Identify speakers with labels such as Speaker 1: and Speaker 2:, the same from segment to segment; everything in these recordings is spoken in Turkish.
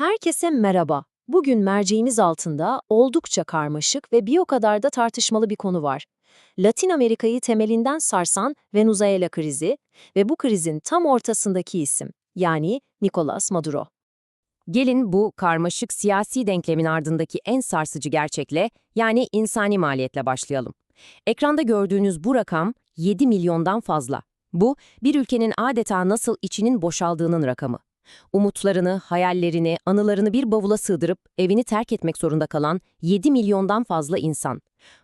Speaker 1: Herkese merhaba. Bugün merceğimiz altında oldukça karmaşık ve bir o kadar da tartışmalı bir konu var. Latin Amerika'yı temelinden sarsan Venezuela krizi ve bu krizin tam ortasındaki isim, yani Nicolas Maduro.
Speaker 2: Gelin bu karmaşık siyasi denklemin ardındaki en sarsıcı gerçekle, yani insani maliyetle başlayalım. Ekranda gördüğünüz bu rakam 7 milyondan fazla. Bu, bir ülkenin adeta nasıl içinin boşaldığının rakamı. Umutlarını, hayallerini, anılarını bir bavula sığdırıp evini terk etmek zorunda kalan 7 milyondan fazla insan.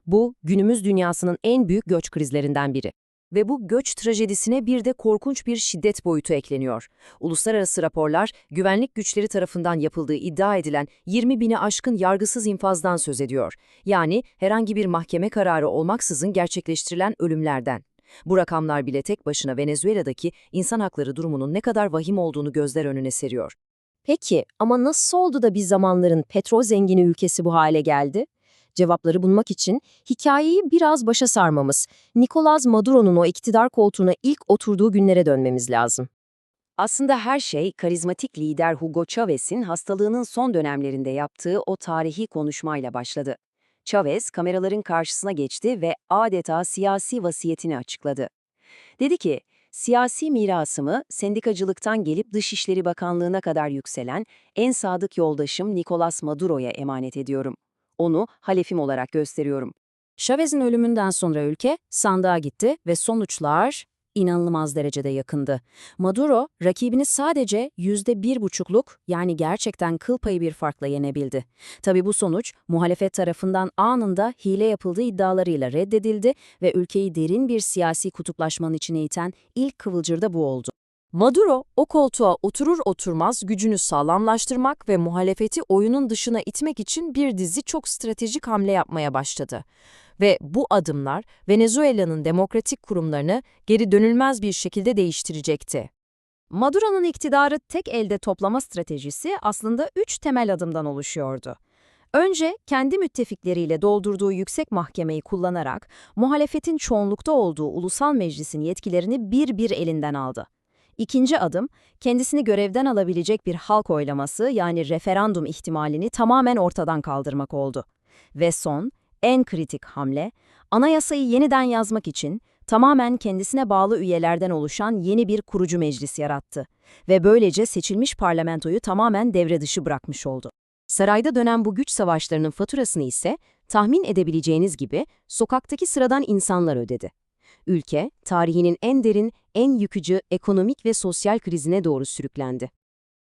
Speaker 2: Bu, günümüz dünyasının en büyük göç krizlerinden biri. Ve bu göç trajedisine bir de korkunç bir şiddet boyutu ekleniyor. Uluslararası raporlar, güvenlik güçleri tarafından yapıldığı iddia edilen 20 bini aşkın yargısız infazdan söz ediyor. Yani herhangi bir mahkeme kararı olmaksızın gerçekleştirilen ölümlerden. Bu rakamlar bile tek başına Venezuela'daki insan hakları durumunun ne kadar vahim olduğunu gözler önüne seriyor.
Speaker 1: Peki ama nasıl oldu da bir zamanların petrol zengini ülkesi bu hale geldi? Cevapları bulmak için hikayeyi biraz başa sarmamız, Nicolas Maduro'nun o iktidar koltuğuna ilk oturduğu günlere dönmemiz lazım.
Speaker 2: Aslında her şey karizmatik lider Hugo Chavez'in hastalığının son dönemlerinde yaptığı o tarihi konuşmayla başladı. Chavez kameraların karşısına geçti ve adeta siyasi vasiyetini açıkladı. Dedi ki, siyasi mirasımı sendikacılıktan gelip Dışişleri Bakanlığı'na kadar yükselen en sadık yoldaşım Nicolas Maduro'ya emanet ediyorum. Onu halefim olarak gösteriyorum.
Speaker 1: Chavez'in ölümünden sonra ülke sandığa gitti ve sonuçlar inanılmaz derecede yakındı. Maduro, rakibini sadece yüzde bir buçukluk yani gerçekten kıl payı bir farkla yenebildi. Tabi bu sonuç muhalefet tarafından anında hile yapıldığı iddialarıyla reddedildi ve ülkeyi derin bir siyasi kutuplaşmanın içine iten ilk kıvılcır da bu oldu. Maduro, o koltuğa oturur oturmaz gücünü sağlamlaştırmak ve muhalefeti oyunun dışına itmek için bir dizi çok stratejik hamle yapmaya başladı. Ve bu adımlar Venezuela'nın demokratik kurumlarını geri dönülmez bir şekilde değiştirecekti. Maduro'nun iktidarı tek elde toplama stratejisi aslında üç temel adımdan oluşuyordu. Önce kendi müttefikleriyle doldurduğu yüksek mahkemeyi kullanarak muhalefetin çoğunlukta olduğu ulusal meclisin yetkilerini bir bir elinden aldı. İkinci adım, kendisini görevden alabilecek bir halk oylaması yani referandum ihtimalini tamamen ortadan kaldırmak oldu. Ve son, en kritik hamle, anayasayı yeniden yazmak için tamamen kendisine bağlı üyelerden oluşan yeni bir kurucu meclis yarattı ve böylece seçilmiş parlamentoyu tamamen devre dışı bırakmış oldu. Sarayda dönen bu güç savaşlarının faturasını ise tahmin edebileceğiniz gibi sokaktaki sıradan insanlar ödedi. Ülke, tarihinin en derin, en yıkıcı ekonomik ve sosyal krizine doğru sürüklendi.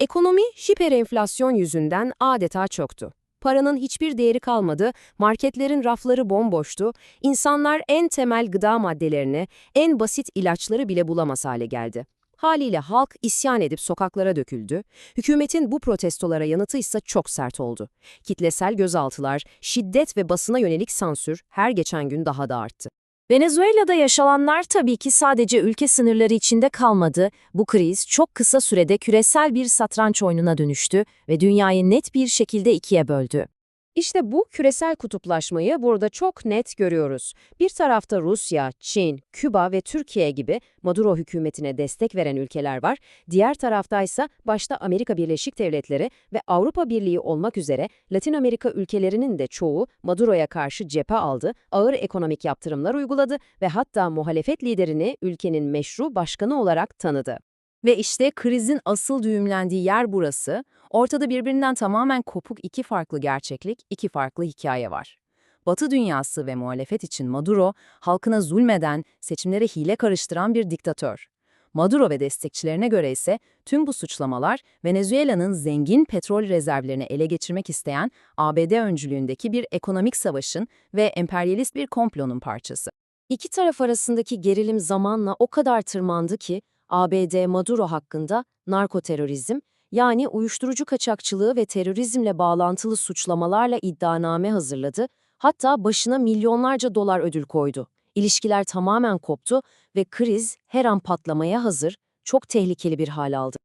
Speaker 1: Ekonomi, hiperenflasyon yüzünden adeta çöktü. Paranın hiçbir değeri kalmadı, marketlerin rafları bomboştu, insanlar en temel gıda maddelerini, en basit ilaçları bile bulamaz hale geldi. Haliyle halk isyan edip sokaklara döküldü. Hükümetin bu protestolara yanıtı ise çok sert oldu. Kitlesel gözaltılar, şiddet ve basına yönelik sansür her geçen gün daha da arttı. Venezuela'da yaşananlar tabii ki sadece ülke sınırları içinde kalmadı. Bu kriz çok kısa sürede küresel bir satranç oyununa dönüştü ve dünyayı net bir şekilde ikiye böldü. İşte bu küresel kutuplaşmayı burada çok net görüyoruz. Bir tarafta Rusya, Çin, Küba ve Türkiye gibi Maduro hükümetine destek veren ülkeler var. Diğer tarafta ise başta Amerika Birleşik Devletleri ve Avrupa Birliği olmak üzere Latin Amerika ülkelerinin de çoğu Maduro'ya karşı cephe aldı, ağır ekonomik yaptırımlar uyguladı ve hatta muhalefet liderini ülkenin meşru başkanı olarak tanıdı. Ve işte krizin asıl düğümlendiği yer burası. Ortada birbirinden tamamen kopuk iki farklı gerçeklik, iki farklı hikaye var. Batı dünyası ve muhalefet için Maduro, halkına zulmeden, seçimlere hile karıştıran bir diktatör. Maduro ve destekçilerine göre ise tüm bu suçlamalar Venezuela'nın zengin petrol rezervlerini ele geçirmek isteyen ABD öncülüğündeki bir ekonomik savaşın ve emperyalist bir komplonun parçası. İki taraf arasındaki gerilim zamanla o kadar tırmandı ki ABD Maduro hakkında narkoterörizm yani uyuşturucu kaçakçılığı ve terörizmle bağlantılı suçlamalarla iddianame hazırladı, hatta başına milyonlarca dolar ödül koydu. İlişkiler tamamen koptu ve kriz her an patlamaya hazır, çok tehlikeli bir hal aldı.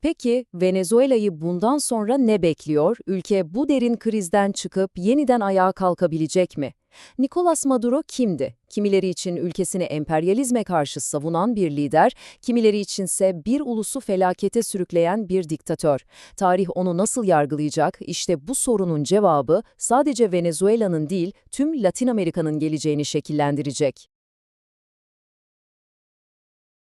Speaker 1: Peki Venezuela'yı bundan sonra ne bekliyor? Ülke bu derin krizden çıkıp yeniden ayağa kalkabilecek mi? Nicolas Maduro kimdi? Kimileri için ülkesini emperyalizme karşı savunan bir lider, kimileri içinse bir ulusu felakete sürükleyen bir diktatör. Tarih onu nasıl yargılayacak? İşte bu sorunun cevabı sadece Venezuela'nın değil, tüm Latin Amerika'nın geleceğini şekillendirecek.